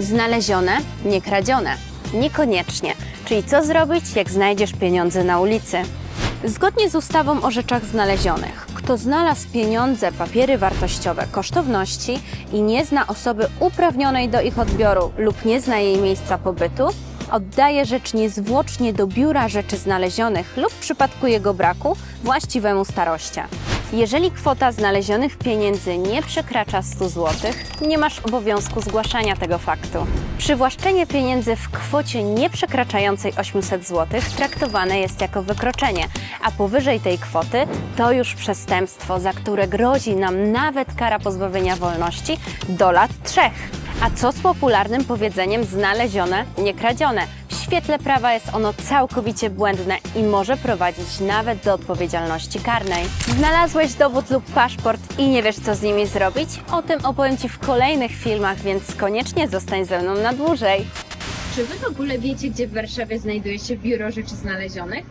Znalezione, nie kradzione. Niekoniecznie. Czyli co zrobić, jak znajdziesz pieniądze na ulicy? Zgodnie z ustawą o rzeczach znalezionych, kto znalazł pieniądze, papiery wartościowe, kosztowności i nie zna osoby uprawnionej do ich odbioru lub nie zna jej miejsca pobytu, oddaje rzecz niezwłocznie do biura rzeczy znalezionych lub w przypadku jego braku właściwemu starościa. Jeżeli kwota znalezionych pieniędzy nie przekracza 100 zł, nie masz obowiązku zgłaszania tego faktu. Przywłaszczenie pieniędzy w kwocie nie przekraczającej 800 zł traktowane jest jako wykroczenie, a powyżej tej kwoty to już przestępstwo, za które grozi nam nawet kara pozbawienia wolności do lat trzech. A co z popularnym powiedzeniem znalezione, nie kradzione? Świetle prawa jest ono całkowicie błędne i może prowadzić nawet do odpowiedzialności karnej. Znalazłeś dowód lub paszport i nie wiesz, co z nimi zrobić? O tym opowiem Ci w kolejnych filmach, więc koniecznie zostań ze mną na dłużej. Czy wy w ogóle wiecie, gdzie w Warszawie znajduje się Biuro Rzeczy Znalezionych?